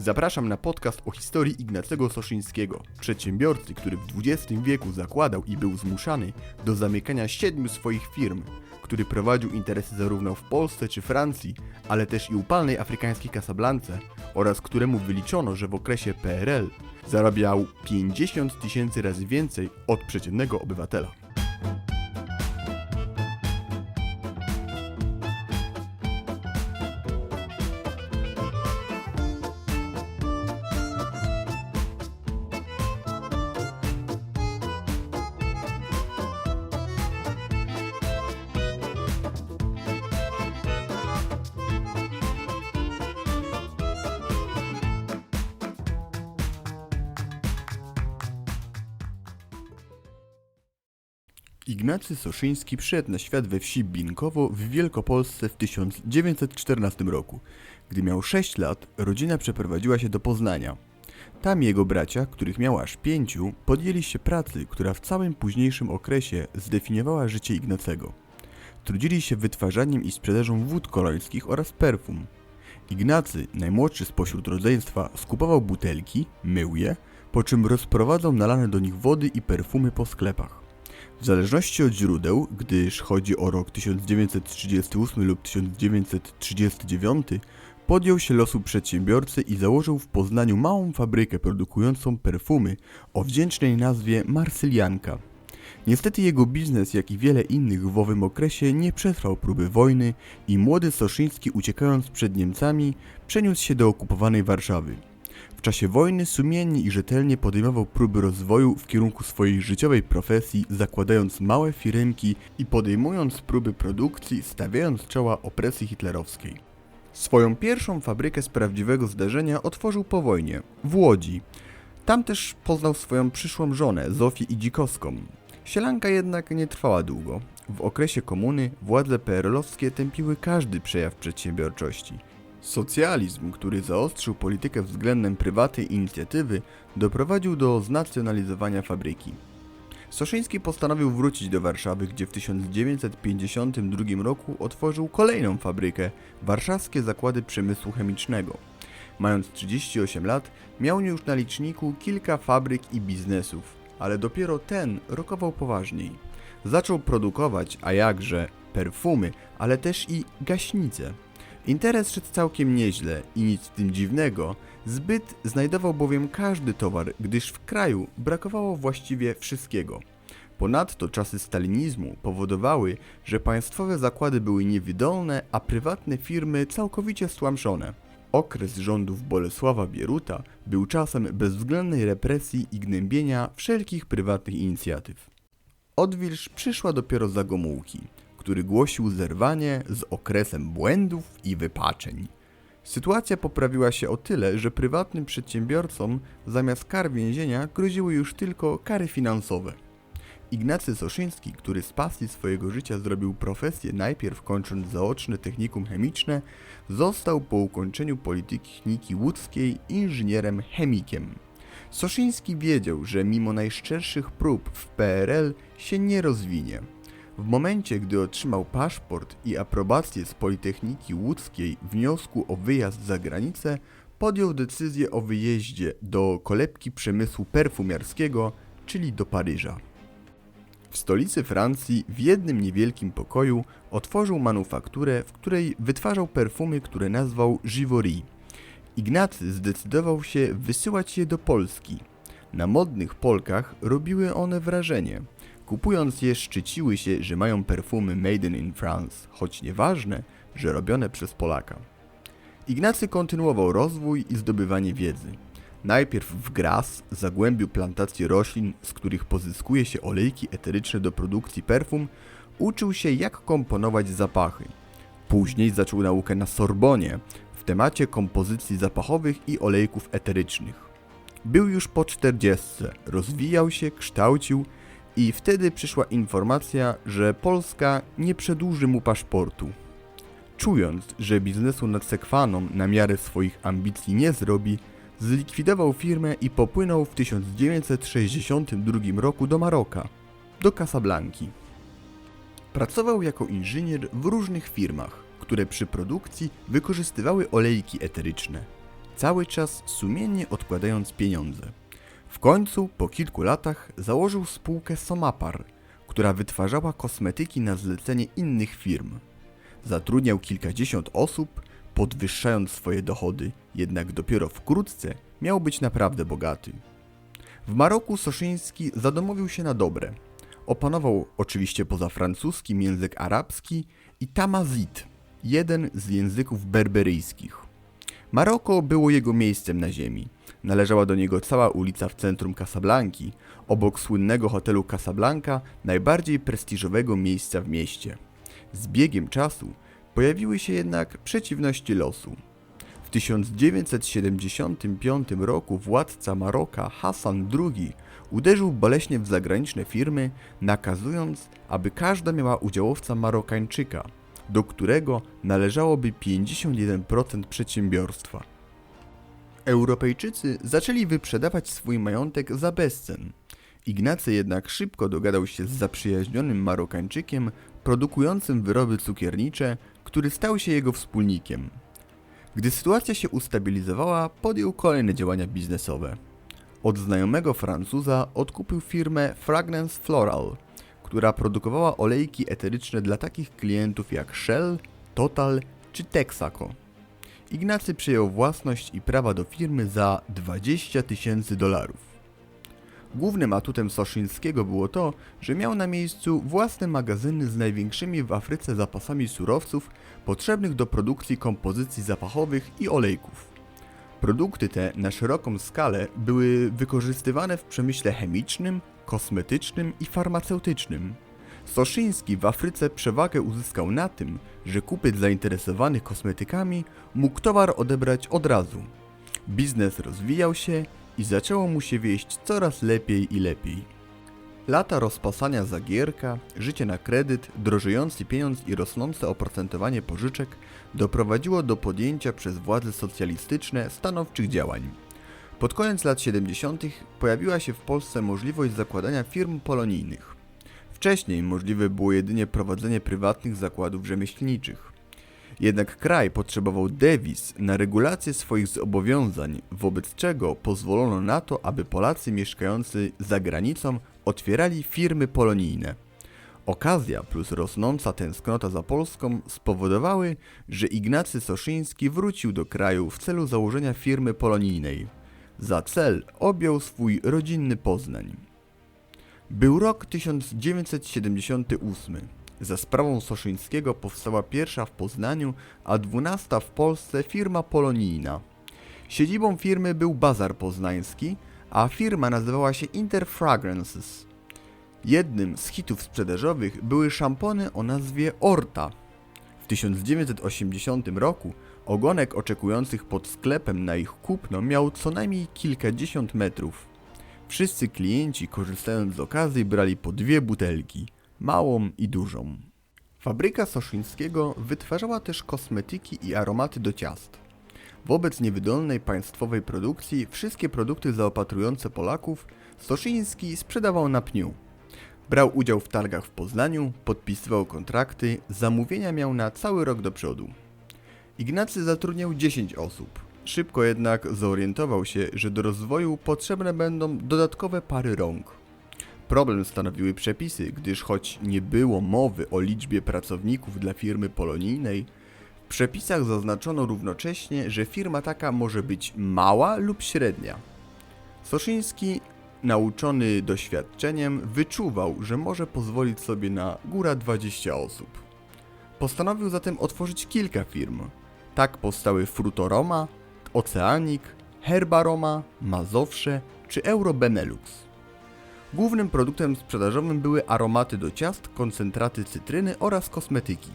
Zapraszam na podcast o historii Ignacego Soszyńskiego, przedsiębiorcy, który w XX wieku zakładał i był zmuszany do zamykania siedmiu swoich firm, który prowadził interesy zarówno w Polsce czy Francji, ale też i upalnej afrykańskiej Casablance oraz któremu wyliczono, że w okresie PRL zarabiał 50 tysięcy razy więcej od przeciętnego obywatela. Ignacy Soszyński przyszedł na świat we wsi Binkowo w Wielkopolsce w 1914 roku. Gdy miał 6 lat, rodzina przeprowadziła się do Poznania. Tam jego bracia, których miał aż pięciu, podjęli się pracy, która w całym późniejszym okresie zdefiniowała życie Ignacego. Trudzili się wytwarzaniem i sprzedażą wód kolońskich oraz perfum. Ignacy, najmłodszy spośród rodzeństwa, skupował butelki, mył je, po czym rozprowadzał nalane do nich wody i perfumy po sklepach. W zależności od źródeł, gdyż chodzi o rok 1938 lub 1939, podjął się losu przedsiębiorcy i założył w Poznaniu małą fabrykę produkującą perfumy o wdzięcznej nazwie Marsylianka. Niestety jego biznes, jak i wiele innych w owym okresie, nie przetrwał próby wojny i młody Soszyński uciekając przed Niemcami przeniósł się do okupowanej Warszawy. W czasie wojny sumiennie i rzetelnie podejmował próby rozwoju w kierunku swojej życiowej profesji, zakładając małe firmki i podejmując próby produkcji, stawiając czoła opresji hitlerowskiej. Swoją pierwszą fabrykę z prawdziwego zdarzenia otworzył po wojnie, w Łodzi. Tam też poznał swoją przyszłą żonę, Zofię Idzikowską. Sielanka jednak nie trwała długo. W okresie komuny władze PRL-owskie tępiły każdy przejaw przedsiębiorczości. Socjalizm, który zaostrzył politykę względem prywatnej inicjatywy, doprowadził do znacjonalizowania fabryki. Soszyński postanowił wrócić do Warszawy, gdzie w 1952 roku otworzył kolejną fabrykę Warszawskie Zakłady Przemysłu Chemicznego. Mając 38 lat, miał już na liczniku kilka fabryk i biznesów, ale dopiero ten rokował poważniej. Zaczął produkować, a jakże, perfumy, ale też i gaśnice. Interes szedł całkiem nieźle i nic w tym dziwnego. Zbyt znajdował bowiem każdy towar, gdyż w kraju brakowało właściwie wszystkiego. Ponadto czasy stalinizmu powodowały, że państwowe zakłady były niewydolne, a prywatne firmy całkowicie stłamszone. Okres rządów Bolesława Bieruta był czasem bezwzględnej represji i gnębienia wszelkich prywatnych inicjatyw. Odwilż przyszła dopiero za Gomułki, który głosił zerwanie z okresem błędów i wypaczeń. Sytuacja poprawiła się o tyle, że prywatnym przedsiębiorcom zamiast kar więzienia groziły już tylko kary finansowe. Ignacy Soszyński, który z pasji swojego życia zrobił profesję najpierw kończąc zaoczne technikum chemiczne, został po ukończeniu Politechniki Łódzkiej inżynierem chemikiem. Soszyński wiedział, że mimo najszczerszych prób w PRL się nie rozwinie. W momencie, gdy otrzymał paszport i aprobację z Politechniki Łódzkiej wniosku o wyjazd za granicę, podjął decyzję o wyjeździe do kolebki przemysłu perfumiarskiego, czyli do Paryża. W stolicy Francji, w jednym niewielkim pokoju, otworzył manufakturę, w której wytwarzał perfumy, które nazwał Givory. Ignacy zdecydował się wysyłać je do Polski. Na modnych Polkach robiły one wrażenie. Kupując je szczyciły się, że mają perfumy made in France, choć nieważne, że robione przez Polaka. Ignacy kontynuował rozwój i zdobywanie wiedzy. Najpierw w Gras zagłębił plantacje roślin, z których pozyskuje się olejki eteryczne do produkcji perfum, uczył się jak komponować zapachy. Później zaczął naukę na Sorbonie w temacie kompozycji zapachowych i olejków eterycznych. Był już po czterdziestce, rozwijał się, kształcił i wtedy przyszła informacja, że Polska nie przedłuży mu paszportu. Czując, że biznesu nad sekwaną na miarę swoich ambicji nie zrobi, zlikwidował firmę i popłynął w 1962 roku do Maroka, do Casablanki. Pracował jako inżynier w różnych firmach, które przy produkcji wykorzystywały olejki eteryczne. cały czas sumiennie odkładając pieniądze. W końcu, po kilku latach, założył spółkę Somapar, która wytwarzała kosmetyki na zlecenie innych firm. Zatrudniał kilkadziesiąt osób, podwyższając swoje dochody, jednak dopiero wkrótce miał być naprawdę bogaty. W Maroku Soszyński zadomowił się na dobre. Opanował oczywiście poza francuskim język arabski i tamazid, jeden z języków berberyjskich. Maroko było jego miejscem na ziemi. Należała do niego cała ulica w centrum Casablanki, obok słynnego hotelu Casablanca, najbardziej prestiżowego miejsca w mieście. Z biegiem czasu pojawiły się jednak przeciwności losu. W 1975 roku władca Maroka Hassan II uderzył boleśnie w zagraniczne firmy, nakazując, aby każda miała udziałowca Marokańczyka, do którego należałoby 51% przedsiębiorstwa. Europejczycy zaczęli wyprzedawać swój majątek za bezcen. Ignacy jednak szybko dogadał się z zaprzyjaźnionym Marokańczykiem produkującym wyroby cukiernicze, który stał się jego wspólnikiem. Gdy sytuacja się ustabilizowała, podjął kolejne działania biznesowe. Od znajomego Francuza odkupił firmę Fragrance Floral, która produkowała olejki eteryczne dla takich klientów jak Shell, Total czy Texaco. Ignacy przyjął własność i prawa do firmy za 20 tysięcy dolarów. Głównym atutem Soszyńskiego było to, że miał na miejscu własne magazyny z największymi w Afryce zapasami surowców potrzebnych do produkcji kompozycji zapachowych i olejków. Produkty te na szeroką skalę były wykorzystywane w przemyśle chemicznym, kosmetycznym i farmaceutycznym. Soszyński w Afryce przewagę uzyskał na tym, że kupiec zainteresowanych kosmetykami mógł towar odebrać od razu. Biznes rozwijał się i zaczęło mu się wieść coraz lepiej i lepiej. Lata rozpasania za gierka, życie na kredyt, drożejący pieniądz i rosnące oprocentowanie pożyczek doprowadziło do podjęcia przez władze socjalistyczne stanowczych działań. Pod koniec lat 70. pojawiła się w Polsce możliwość zakładania firm polonijnych. Wcześniej możliwe było jedynie prowadzenie prywatnych zakładów rzemieślniczych. Jednak kraj potrzebował dewiz na regulację swoich zobowiązań, wobec czego pozwolono na to, aby Polacy mieszkający za granicą otwierali firmy polonijne. Okazja plus rosnąca tęsknota za Polską spowodowały, że Ignacy Soszyński wrócił do kraju w celu założenia firmy polonijnej. Za cel objął swój rodzinny Poznań. Był rok 1978. Za sprawą Soszyńskiego powstała pierwsza w Poznaniu, a dwunasta w Polsce firma polonijna. Siedzibą firmy był Bazar Poznański, a firma nazywała się Interfragrances. Jednym z hitów sprzedażowych były szampony o nazwie Orta. W 1980 roku ogonek oczekujących pod sklepem na ich kupno miał co najmniej kilkadziesiąt metrów. Wszyscy klienci korzystając z okazji brali po dwie butelki, małą i dużą. Fabryka Soszyńskiego wytwarzała też kosmetyki i aromaty do ciast. Wobec niewydolnej państwowej produkcji wszystkie produkty zaopatrujące Polaków Soszyński sprzedawał na pniu. Brał udział w targach w Poznaniu, podpisywał kontrakty, zamówienia miał na cały rok do przodu. Ignacy zatrudniał 10 osób. Szybko jednak zorientował się, że do rozwoju potrzebne będą dodatkowe pary rąk. Problem stanowiły przepisy, gdyż choć nie było mowy o liczbie pracowników dla firmy polonijnej, w przepisach zaznaczono równocześnie, że firma taka może być mała lub średnia. Soszyński, nauczony doświadczeniem, wyczuwał, że może pozwolić sobie na góra 20 osób. Postanowił zatem otworzyć kilka firm. Tak powstały Frutoroma, Oceanik, Herbaroma, Mazowsze czy Euro Benelux. Głównym produktem sprzedażowym były aromaty do ciast, koncentraty cytryny oraz kosmetyki.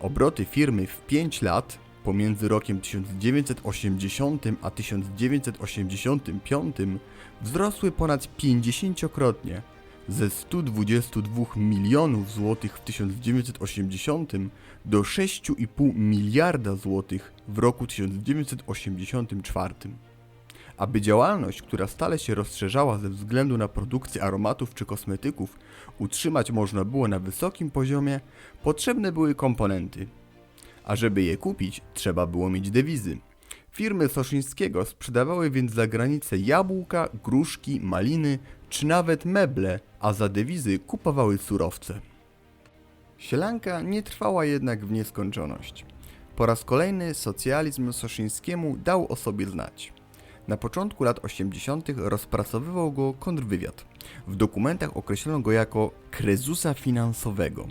Obroty firmy w 5 lat, pomiędzy rokiem 1980 a 1985, wzrosły ponad 50-krotnie, ze 122 milionów złotych w 1980 do 6,5 miliarda złotych w roku 1984. Aby działalność, która stale się rozszerzała ze względu na produkcję aromatów czy kosmetyków, utrzymać można było na wysokim poziomie, potrzebne były komponenty. A żeby je kupić, trzeba było mieć dewizy. Firmy Soszyńskiego sprzedawały więc za granicę jabłka, gruszki, maliny czy nawet meble, a za dewizy kupowały surowce. Sielanka nie trwała jednak w nieskończoność. Po raz kolejny socjalizm Soszyńskiemu dał o sobie znać. Na początku lat 80. rozpracowywał go kontrwywiad. W dokumentach określono go jako krezusa finansowego.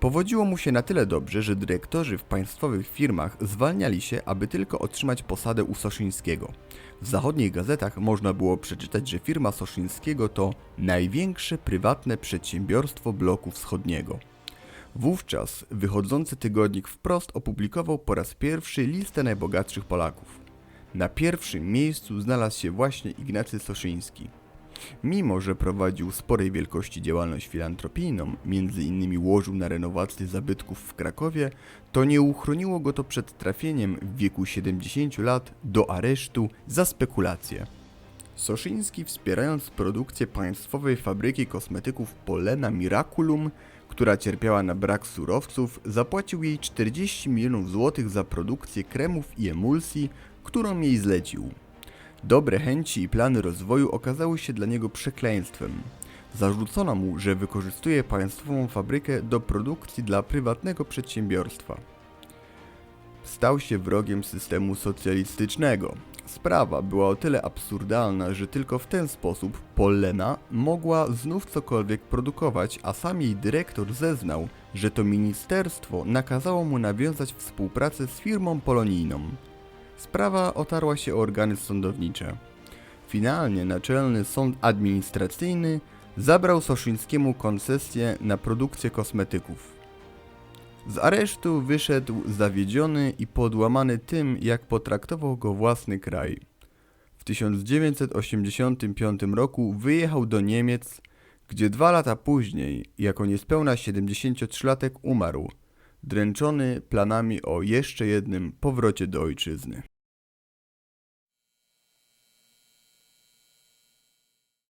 Powodziło mu się na tyle dobrze, że dyrektorzy w państwowych firmach zwalniali się, aby tylko otrzymać posadę u Soszyńskiego. W zachodnich gazetach można było przeczytać, że firma Soszyńskiego to największe prywatne przedsiębiorstwo bloku wschodniego. Wówczas wychodzący tygodnik wprost opublikował po raz pierwszy listę najbogatszych Polaków. Na pierwszym miejscu znalazł się właśnie Ignacy Soszyński. Mimo, że prowadził sporej wielkości działalność filantropijną, między innymi łożył na renowację zabytków w Krakowie, to nie uchroniło go to przed trafieniem w wieku 70 lat do aresztu za spekulacje. Soszyński wspierając produkcję państwowej fabryki kosmetyków Polena Miraculum, która cierpiała na brak surowców, zapłacił jej 40 milionów złotych za produkcję kremów i emulsji, którą jej zlecił. Dobre chęci i plany rozwoju okazały się dla niego przekleństwem. Zarzucono mu, że wykorzystuje państwową fabrykę do produkcji dla prywatnego przedsiębiorstwa. Stał się wrogiem systemu socjalistycznego. Sprawa była o tyle absurdalna, że tylko w ten sposób Pollena mogła znów cokolwiek produkować, a sam jej dyrektor zeznał, że to ministerstwo nakazało mu nawiązać współpracę z firmą polonijną. Sprawa otarła się o organy sądownicze. Finalnie Naczelny Sąd Administracyjny zabrał Soszyńskiemu koncesję na produkcję kosmetyków. Z aresztu wyszedł zawiedziony i podłamany tym, jak potraktował go własny kraj. W 1985 roku wyjechał do Niemiec, gdzie dwa lata później, jako niespełna 73-latek umarł, dręczony planami o jeszcze jednym powrocie do ojczyzny.